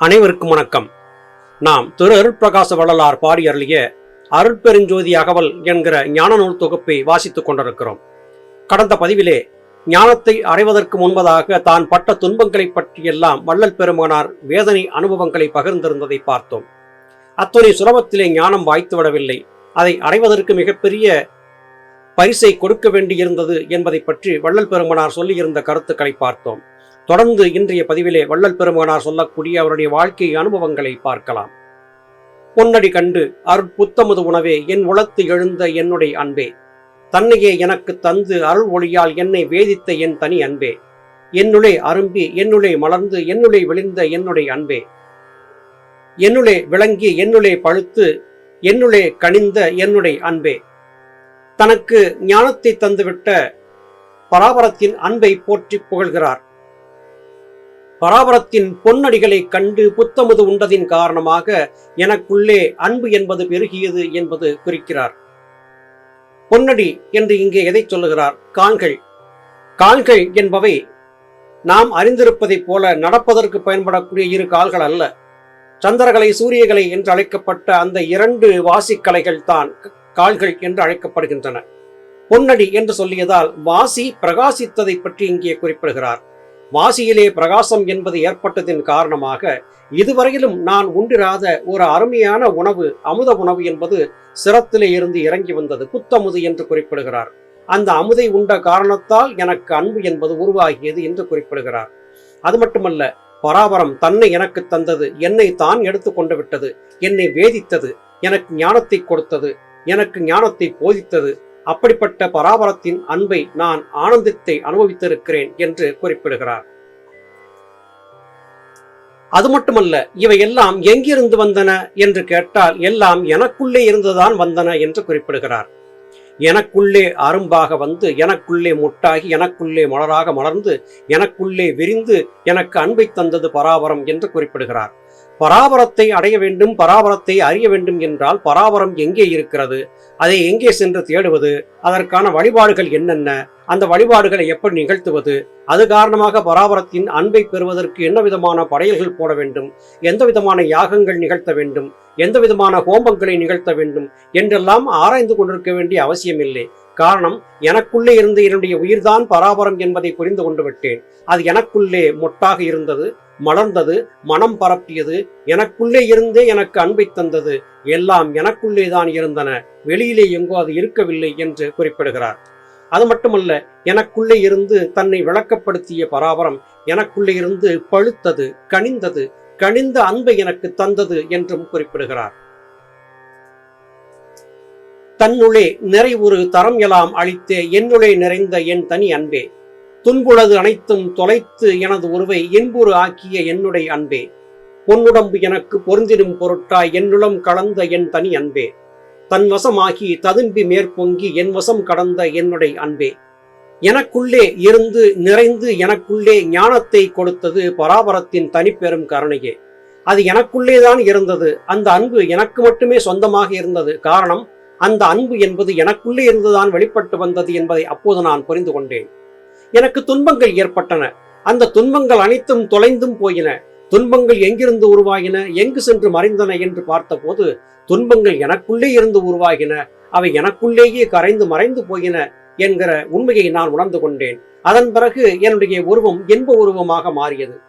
அனைவருக்கும் வணக்கம். நாம் திரு அருட்பிரகாச வள்ளலார் பாடி அருளிய அருட்பெருஞ்சோதி அகவல் என்கிற ஞான நூல் தொகுப்பை வாசித்துக் கொண்டிருக்கிறோம். கடந்த பதிவிலே ஞானத்தை அடைவதற்கு முன்பதாக தான் பட்ட துன்பங்களைப் பற்றியெல்லாம் வள்ளல் பெருமானார் வேதனை அனுபவங்களை பகிர்ந்திருந்ததை பார்த்தோம். அத்துணை சுலபத்திலே ஞானம் வாய்த்து விடவில்லை. அதை அடைவதற்கு மிகப்பெரிய பரிசை கொடுக்க வேண்டியிருந்தது என்பதை பற்றி வள்ளல் பெருமானார் சொல்லியிருந்த கருத்துக்களை பார்த்தோம். தொடர்ந்து இன்றைய பதிவிலே வள்ளல் பெருமகனார் சொல்லக்கூடிய அவருடைய வாழ்க்கை அனுபவங்களை பார்க்கலாம். பொன்னடி கண்டு அருட்புத்தமுது உணவே என் உளத்து எழுந்த என்னுடைய அன்பே. தன்னையே எனக்கு தந்து அருள் ஒளியால் என்னை வேதித்த என் தனி அன்பே. என்னுளே அரும்பி என்னுளே மலர்ந்து என்னுளே விழுந்த என்னுடைய அன்பே. என்னுளே விளங்கி என்னுளே பழுத்து என்னுளே கனிந்த என்னுடைய அன்பே. தனக்கு ஞானத்தை தந்துவிட்ட பராபரத்தின் அன்பை போற்றி புகழ்கிறார். பராபரத்தின் பொன்னடிகளை கண்டு புத்தமுது உண்டதின் காரணமாக எனக்குள்ளே அன்பு என்பது பெருகியது என்பது குறிக்கிறார். பொன்னடி என்று இங்கே எதை சொல்லுகிறார்? கால்கள். கால்கள் என்பவை நாம் அறிந்திருப்பதைப் போல நடப்பதற்கு பயன்படக்கூடிய இரு கால்கள் அல்ல. சந்திரகலை சூரியகலை என்று அழைக்கப்பட்ட அந்த இரண்டு வாசிக்கலைகள் தான் கால்கள் என்று அழைக்கப்படுகின்றன. பொன்னடி என்று சொல்லியதால் வாசி பிரகாசித்ததை பற்றி இங்கே குறிப்பிடுகிறார். வாசியிலே பிரகாசம் என்பது ஏற்பட்டதின் காரணமாக இதுவரையிலும் நான் உண்டிராத ஒரு அருமையான உணவு அமுத உணவு என்பது சிரத்திலே இருந்து இறங்கி வந்தது. புத்தமுது என்று குறிப்பிடுகிறார். அந்த அமுதை உண்ட காரணத்தால் எனக்கு அன்பு என்பது உருவாகியது என்று குறிப்பிடுகிறார். அது மட்டுமல்ல பராபரம் தன்னை எனக்கு தந்தது என்னை தான் எடுத்து கொண்டு விட்டது என்னை வேதித்தது எனக்கு ஞானத்தை கொடுத்தது எனக்கு ஞானத்தை போதித்தது அப்படிப்பட்ட பராபரத்தின் அன்பை நான் ஆனந்தத்தை அனுபவித்திருக்கிறேன் என்று குறிப்பிடுகிறார். அது மட்டுமல்ல இவை எல்லாம் எங்கிருந்து வந்தன என்று கேட்டால் எல்லாம் எனக்குள்ளே இருந்துதான் வந்தன என்று குறிப்பிடுகிறார். எனக்குள்ளே அரும்பாக வந்து எனக்குள்ளே முட்டாகி எனக்குள்ளே மலராக மலர்ந்து எனக்குள்ளே விரிந்து எனக்கு அன்பை தந்தது பராபரம் என்று குறிப்பிடுகிறார். பராபரத்தை அடைய வேண்டும் பராபரத்தை அறிய வேண்டும் என்றால் பராபரம் எங்கே இருக்கிறது? அதை எங்கே சென்று தேடுவது? அதற்கான வழிபாடுகள் என்னென்ன? அந்த வழிபாடுகளை எப்படி நிகழ்த்துவது? அது காரணமாக பராபரத்தின் அன்பை பெறுவதற்கு என்ன விதமான படையல்கள் போட வேண்டும்? எந்த விதமான யாகங்கள் நிகழ்த்த வேண்டும்? எந்த விதமான ஹோமங்களை நிகழ்த்த வேண்டும்? என்றெல்லாம் ஆராய்ந்து கொண்டிருக்க வேண்டிய அவசியமில்லை. காரணம் எனக்குள்ளே இருந்த என்னுடைய உயிர்தான் பராபரம் என்பதை புரிந்து கொண்டு விட்டேன். அது எனக்குள்ளே மொட்டாக இருந்தது. மலர்ந்தது மனம் பரப்பியது எனக்குள்ளே இருந்தே எனக்கு அன்பை தந்தது எல்லாம் எனக்குள்ளே தான் இருந்தன வெளியிலே எங்கோ அது இருக்கவில்லை என்று குறிப்பிடுகிறார். அது மட்டுமல்ல எனக்குள்ளே இருந்து தன்னை விளக்கப்படுத்திய பராபரம் எனக்குள்ளே இருந்து பழுத்தது கனிந்தது கனிந்த அன்பை எனக்கு தந்தது என்றும் குறிப்பிடுகிறார். தன்னுளே நிறைவுறு தரம் எல்லாம் அளித்தே என்னுளே நிறைந்த என் தனி அன்பே. துன்புளது அனைத்தும் தொலைத்து எனது உருவை இன்புறு ஆக்கிய என்னுடைய அன்பே. பொன்னுடம்பு எனக்கு பொருந்திடும் பொருட்டாய் என்னுளம் கலந்த என் தனி அன்பே. தன் வசமாகி ததும்பி மேற்பொங்கி என் வசம் கடந்த என்னுடைய அன்பே. எனக்குள்ளே இருந்து நிறைந்து எனக்குள்ளே ஞானத்தை கொடுத்தது பராபரத்தின் தனிப்பெரும் கருணையே. அது எனக்குள்ளேதான் இருந்தது. அந்த அன்பு எனக்கு மட்டுமே சொந்தமாக இருந்தது. காரணம் அந்த அன்பு என்பது எனக்குள்ளே இருந்துதான் வெளிப்பட்டு வந்தது என்பதை அப்போது நான் புரிந்து கொண்டேன். எனக்கு துன்பங்கள் ஏற்பட்டன. அந்த துன்பங்கள் அனைத்தும் தொலைந்தும் போயின. துன்பங்கள் எங்கிருந்து உருவாகின? எங்கு சென்று மறைந்தன என்று பார்த்தபோது துன்பங்கள் எனக்குள்ளே இருந்து உருவாகின. அவை எனக்குள்ளேயே கரைந்து மறைந்து போயின என்கிற உண்மையை நான் உணர்ந்து கொண்டேன். அதன் பிறகு என்னுடைய உருவம் இன்ப உருவமாக மாறியது.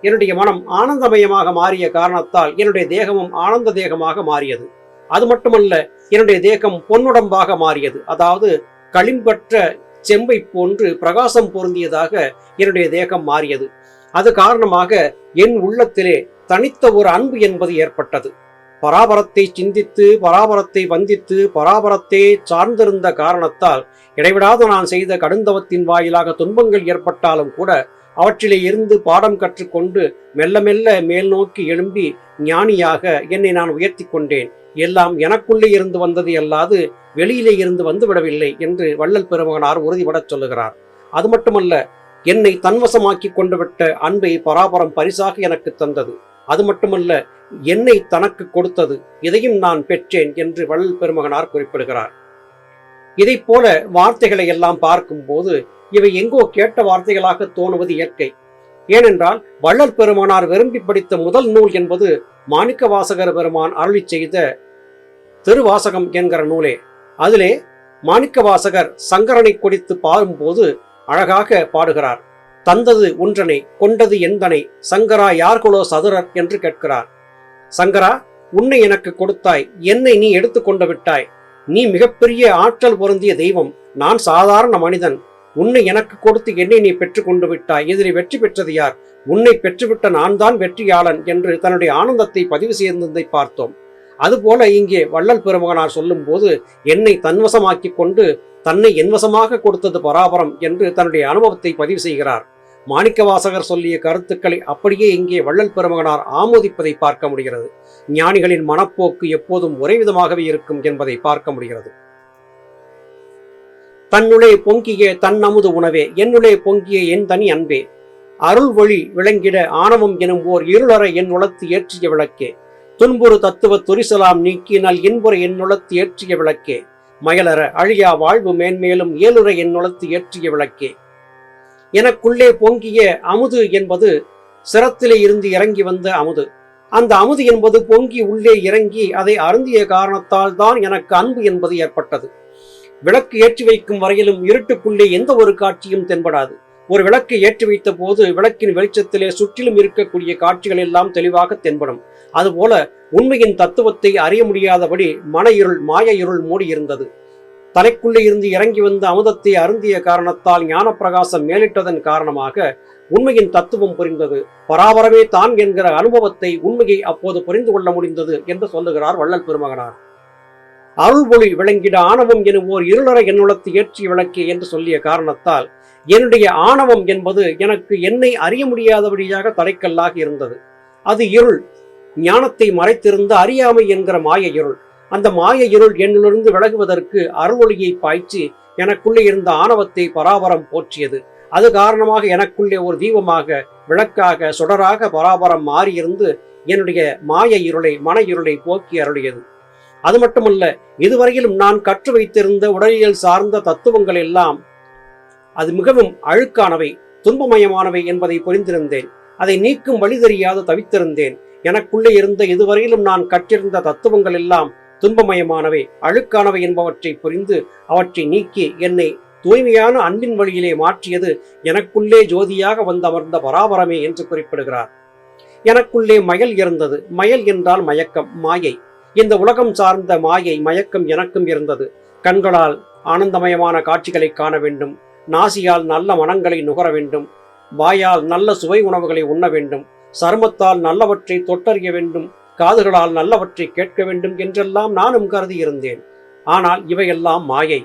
என்னுடைய மனம் ஆனந்தமயமாக மாறிய காரணத்தால் என்னுடைய தேகமும் ஆனந்த தேகமாக மாறியது. அது மட்டுமல்ல என்னுடைய தேகம் பொன்னுடம்பாக மாறியது. அதாவது களிம்பற்ற செம்பை போன்று பிரகாசம் பொருந்தியதாக என்னுடைய தேகம் மாறியது. அது காரணமாக என் உள்ளத்திலே தனித்த ஒரு அன்பு என்பது ஏற்பட்டது. பராபரத்தை சிந்தித்து பராபரத்தை வந்தித்து பராபரத்தை சார்ந்திருந்த காரணத்தால் இடைவிடாத நான் செய்த கடுந்தவத்தின் வாயிலாக துன்பங்கள் ஏற்பட்டாலும் கூட அவற்றிலே இருந்து பாடம் கற்றுக்கொண்டு மெல்ல மெல்ல மேல் நோக்கி எழும்பி ஞானியாக என்னை நான் உயர்த்தி கொண்டேன். எல்லாம் எனக்குள்ளே இருந்து வந்தது அல்லாது வெளியிலே இருந்து வந்துவிடவில்லை என்று வள்ளல் பெருமகனார் உறுதிபடச் சொல்லுகிறார். அது மட்டுமல்ல என்னை தன்வசமாக்கி கொண்டு விட்ட அன்பை பராபரம் பரிசாக எனக்கு தந்தது. அது மட்டுமல்ல என்னை தனக்கு கொடுத்தது இதையும் நான் பெற்றேன் என்று வள்ளல் பெருமகனார் குறிப்பிடுகிறார். இதை போல வார்த்தைகளை எல்லாம் பார்க்கும்போது இவை எங்கோ கேட்ட வார்த்தைகளாக தோணுவது இயற்கை. ஏனென்றால் வள்ளல் பெருமானார் விரும்பி படித்த முதல் நூல் என்பது மாணிக்க வாசகர் பெருமான் அருளி செய்த திருவாசகம் என்கிற நூலே. அதிலே மாணிக்க வாசகர் சங்கரனை கொடித்து பாடும்போது அழகாக பாடுகிறார். தந்தது ஒன்றனை கொண்டது எந்தனை சங்கரா யார்கொலோ சதுரர் என்று கேட்கிறார். சங்கரா உன்னை எனக்கு கொடுத்தாய் என்னை நீ எடுத்துக்கொண்டு விட்டாய். நீ மிகப்பெரிய ஆற்றல் பொருந்திய தெய்வம் நான் சாதாரண மனிதன் உன்னை எனக்கு கொடுத்து என்னை நீ பெற்றுக்கொண்டு விட்டாய். இதில் வெற்றி பெற்றது யார்? உன்னை பெற்றுவிட்ட நான் தான் வெற்றியாளன் என்று தன்னுடைய ஆனந்தத்தை பதிவு செய்திருந்ததை பார்த்தோம். அதுபோல இங்கே வள்ளல் பெருமகனார் சொல்லும்போது என்னை தன்வசமாக்கி கொண்டு தன்னை என்வசமாக கொடுத்தது பராபரம் என்று தன்னுடைய அனுபவத்தை பதிவு செய்கிறார். மாணிக்கவாசகர் சொல்லிய கருத்துக்களை அப்படியே இங்கே வள்ளல் பெருமகனார் ஆமோதிப்பதை பார்க்க முடிகிறது. ஞானிகளின் மனப்போக்கு எப்போதும் ஒரே விதமாகவே இருக்கும் என்பதை பார்க்க முடிகிறது. தன்னுளே பொங்கிய தன் அமுது உணவே என்னுளே பொங்கிய என் தனி அன்பே. அருள் வழி விளங்கிட ஆணவம் எனும் ஓர் இருளற என் உளத்து ஏற்றிய விளக்கே. துன்புறு தத்துவ துரிசலாம் நீக்கினால் இன்புற என் உளத்து ஏற்றிய விளக்கே. மயலற அழியா வாழ்வு மேன்மேலும் இயலுற என் உளத்து ஏற்றிய விளக்கே. எனக்குள்ளே பொங்கிய அமுது என்பது சிரத்திலே இருந்து இறங்கி வந்த அமுது. அந்த அமுது என்பது பொங்கி உள்ளே இறங்கி அதை அருந்திய காரணத்தால் தான் எனக்கு அன்பு என்பது ஏற்பட்டது. விளக்கு ஏற்றி வைக்கும் வரையிலும் இருட்டுக்குள்ளே எந்த ஒரு காட்சியும் தென்படாது. ஒரு விளக்கை ஏற்றி வைத்த போது விளக்கின் வெளிச்சத்திலே சுற்றிலும் இருக்கக்கூடிய காட்சிகள் எல்லாம் தெளிவாக தென்படும். அதுபோல உண்மையின் தத்துவத்தை அறிய முடியாதபடி மன இருள் மாய இருள் மூடியிருந்தது. தலைக்குள்ளே இருந்து இறங்கி வந்த அமுதத்தை அருந்திய காரணத்தால் ஞான பிரகாசம் மேலிட்டதன் காரணமாக உண்மையின் தத்துவம் புரிந்தது. பராபரமே தான் என்கிற அனுபவத்தை உண்மையை அப்போது புரிந்து கொள்ள முடிந்தது என்று சொல்லுகிறார் வள்ளல் பெருமகனார். அருள்பொழி விளங்கிட ஆணவம் எனும் ஓர் இருளற என்னுளத்து ஏற்றி விளக்கே என்று சொல்லிய காரணத்தால் என்னுடைய ஆணவம் என்பது எனக்கு என்னை அறிய முடியாதபடியாக தடைக்கல்லாக இருந்தது. அது இருள். ஞானத்தை மறைத்திருந்த அறியாமை என்கிற மாய இருள். அந்த மாய இருள் என்னிலிருந்து விலகுவதற்கு அருளொளியை பாய்ச்சி எனக்குள்ளே இருந்த ஆணவத்தை பராபரம் போற்றியது. அது காரணமாக எனக்குள்ளே ஒரு தீபமாக விளக்காக சுடராக பராபரம் மாறியிருந்து என்னுடைய மாய இருளை மன இருளை போக்கி அருளியது. அது மட்டுமல்ல இதுவரையிலும் நான் கற்று வைத்திருந்த உடலியல் சார்ந்த தத்துவங்கள் எல்லாம் அது மிகவும் அழுக்கானவை துன்பமயமானவை என்பதை புரிந்திருந்தேன். அதை நீக்கும் வழி தெரியாது தவித்திருந்தேன். எனக்குள்ளே இருந்த இதுவரையிலும் நான் கற்றிருந்த தத்துவங்கள் எல்லாம் துன்பமயமானவை அழுக்கானவை என்பவற்றை புரிந்து அவற்றை நீக்கி என்னை தூய்மையான அன்பின் வழியிலே மாற்றியது எனக்குள்ளே ஜோதியாக வந்தமர்ந்த பராபரமே என்று குறிப்பிடுகிறார். எனக்குள்ளே மயல் இருந்தது. மயல் என்றால் மயக்கம் மாயை. இந்த உலகம் சார்ந்த மாயை மயக்கம் எனக்கும் இருந்தது. கண்களால் ஆனந்தமயமான காட்சிகளை காண வேண்டும். நாசியால் நல்ல மனங்களை நுகர வேண்டும். வாயால் நல்ல சுவை உணவுகளை உண்ண வேண்டும். சருமத்தால் நல்லவற்றை தொட்டறிய வேண்டும். காதுகளால் நல்லவற்றை கேட்க வேண்டும் என்றெல்லாம் நானும் கருதி இருந்தேன் ஆனால் இவையெல்லாம் மாயை.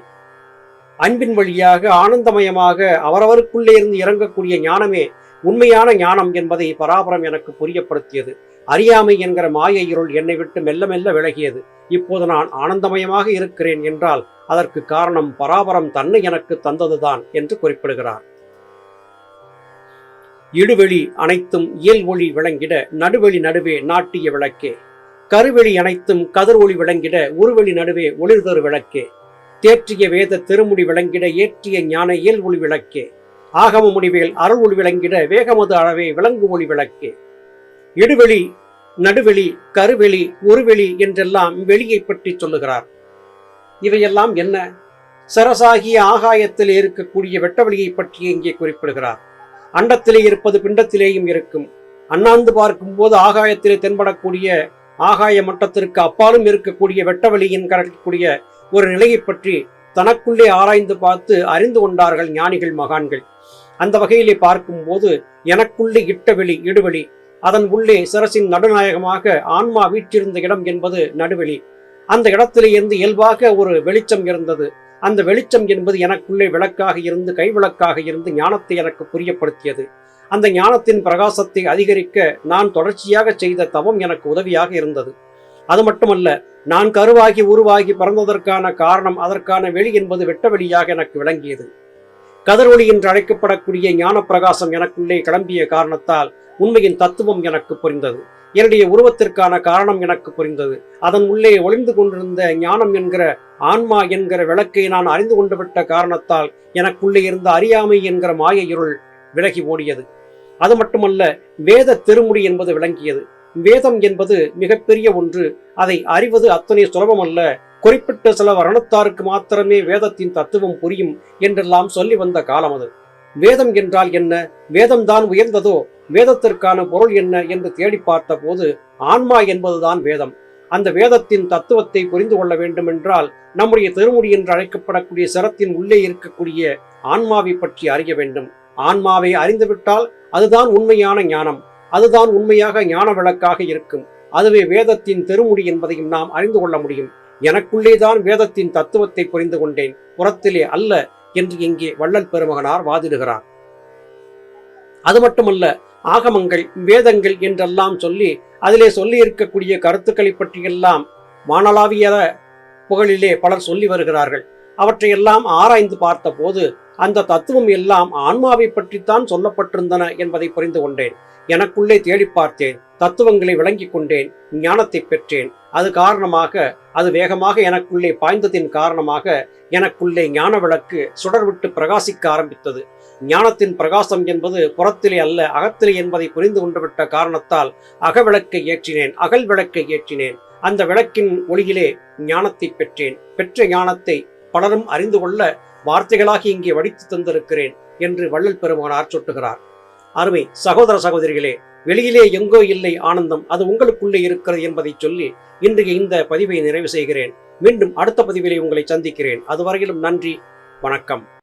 அன்பின் வழியாக ஆனந்தமயமாக அவரவருக்குள்ளே இருந்து இறங்கக்கூடிய ஞானமே உண்மையான ஞானம் என்பதை பராபரம் எனக்கு புரியப்படுத்தியது. அறியாமை என்கிற மாய இருள் என்னை விட்டு மெல்ல மெல்ல விலகியது. இப்போது நான் ஆனந்தமயமாக இருக்கிறேன் என்றால் அதற்கு காரணம் பராபரம் தன்னை எனக்கு தந்ததுதான் என்று குறிப்பிடுகிறார். இடுவெளி அனைத்தும் இயல் ஒளி விளங்கிட நடுவெளி நடுவே நாட்டிய விளக்கே. கருவெளி அனைத்தும் கதிர் ஒளி விளங்கிட உருவெளி நடுவே ஒளிர்தரு விளக்கே. தேற்றிய வேத திருமுடி விளங்கிட ஏற்றிய ஞான இயல் ஒளி விளக்கே. ஆகம முடிவேல் அருள் ஒளி விளங்கிட வேகமது அளவே விளங்கு ஒளி விளக்கே. இடுவெளி நடுவெளி கருவெளி ஒருவெளி என்றெல்லாம் வெளியை பற்றி சொல்லுகிறார். இவையெல்லாம் என்ன? சரசாகிய ஆகாயத்தில் இருக்கக்கூடிய வெட்டவெளியை பற்றி இங்கே குறிப்பிடுகிறார். அண்டத்திலே இருப்பது பிண்டத்திலேயும் இருக்கும். அண்ணாந்து பார்க்கும் போது ஆகாயத்திலே தென்படக்கூடிய ஆகாய மட்டத்திற்கு அப்பாலும் இருக்கக்கூடிய வெட்டவெளியின் கடக்கக்கூடிய ஒரு நிலையை பற்றி தனக்குள்ளே ஆராய்ந்து பார்த்து அறிந்து கொண்டார்கள் ஞானிகள் மகான்கள். அந்த வகையிலே பார்க்கும்போது எனக்குள்ளே இட்டவெளி இடுவெளி அதன் உள்ளே சிரசின் நடுநாயகமாக ஆன்மா வீற்றிருந்த இடம் என்பது நடுவெளி. அந்த இடத்திலே இருந்து இயல்பாக ஒரு வெளிச்சம் இருந்தது. அந்த வெளிச்சம் என்பது எனக்குள்ளே விளக்காக இருந்து கைவிளக்காக இருந்து ஞானத்தை எனக்கு புரியப்படுத்தியது. அந்த ஞானத்தின் பிரகாசத்தை அதிகரிக்க நான் தொடர்ச்சியாக செய்த தவம் எனக்கு உதவியாக இருந்தது. அது மட்டுமல்ல நான் கருவாகி உருவாகி பிறந்ததற்கான காரணம் அதற்கான வெளி என்பது வெட்ட வெளியாக எனக்கு விளங்கியது. கதிரொளி என்று அழைக்கப்படக்கூடிய ஞான பிரகாசம் எனக்குள்ளே கிளம்பிய காரணத்தால் உண்மையின் தத்துவம் எனக்கு புரிந்தது. என்னுடைய உருவத்திற்கான காரணம் எனக்கு புரிந்தது. அதன் உள்ளே ஒளிந்து கொண்டிருந்த ஞானம் என்கிற ஆன்மா என்கிற விளக்கை நான் அறிந்து கொண்டுவிட்ட காரணத்தால் எனக்குள்ளே இருந்த அறியாமை என்கிற மாய இருள் விலகி ஓடியது. அது மட்டுமல்ல வேத திருமுடி என்பது விளங்கியது. வேதம் என்பது மிகப்பெரிய ஒன்று. அதை அறிவது அத்தனை சுலபமல்ல. குறிப்பிட்ட சில வருணத்தாருக்கு மாத்திரமே வேதத்தின் தத்துவம் புரியும் என்றெல்லாம் சொல்லி வந்த காலம் அது. வேதம் என்றால் என்ன? வேதம்தான் உயர்ந்ததோ? வேதத்திற்கான பொருள் என்ன என்று தேடி பார்த்த போது ஆன்மா என்பதுதான் வேதம். அந்த வேதத்தின் தத்துவத்தை புரிந்து கொள்ள வேண்டும் என்றால் நம்முடைய திருமுடி என்று அழைக்கப்படக்கூடிய சிரத்தின் உள்ளே இருக்கக்கூடிய ஆன்மாவை பற்றி அறிய வேண்டும். ஆன்மாவை அறிந்துவிட்டால் அதுதான் உண்மையான ஞானம். அதுதான் உண்மையாக ஞான விளக்காக இருக்கும். அதுவே வேதத்தின் திருமுடி என்பதையும் நாம் அறிந்து கொள்ள முடியும். எனக்குள்ளேதான் வேதத்தின் தத்துவத்தை புரிந்து கொண்டேன். புறத்திலே அல்ல என்று இங்கே வள்ளல் பெருமகனார் வாதிடுகிறார். அது மட்டுமல்ல ஆகமங்கள் வேதங்கள் என்றெல்லாம் சொல்லி அதிலே சொல்லி இருக்கக்கூடிய கருத்துக்களை பற்றியெல்லாம் வானளாவிய புகழிலே பலர் சொல்லி வருகிறார்கள். அவற்றையெல்லாம் ஆராய்ந்து பார்த்தபோது அந்த தத்துவம் எல்லாம் ஆன்மாவை பற்றித்தான் சொல்லப்பட்டிருந்தன என்பதை புரிந்து கொண்டேன். எனக்குள்ளே தேடி பார்த்தேன் தத்துவங்களை விளங்கி கொண்டேன் ஞானத்தை பெற்றேன். அது காரணமாக அது வேகமாக எனக்குள்ளே பாய்ந்ததின் காரணமாக எனக்குள்ளே ஞான விளக்கு சுடர்விட்டு பிரகாசிக்க ஆரம்பித்தது. ஞானத்தின் பிரகாசம் என்பது புறத்திலே அல்ல அகத்திலே என்பதை புரிந்து கொண்டுவிட்ட காரணத்தால் அகவிளக்கை ஏற்றினேன் அகல் விளக்கை ஏற்றினேன். அந்த விளக்கின் ஒளியிலே ஞானத்தை பெற்றேன். பெற்ற ஞானத்தை பலரும் அறிந்து கொள்ள வார்த்தைகளாகி இங்கே வடித்து தந்திருக்கிறேன் என்று வள்ளல் பெருமானார் சொட்டுகிறார் அருமை சகோதர சகோதரிகளே வெளியிலே எங்கோ இல்லை ஆனந்தம் அது உங்களுக்குள்ளே இருக்கிறது என்பதை சொல்லி இன்றைய இந்த பதிவை நிறைவு செய்கிறேன். மீண்டும் அடுத்த பதிவிலே உங்களை சந்திக்கிறேன். அதுவரையிலும் நன்றி வணக்கம்.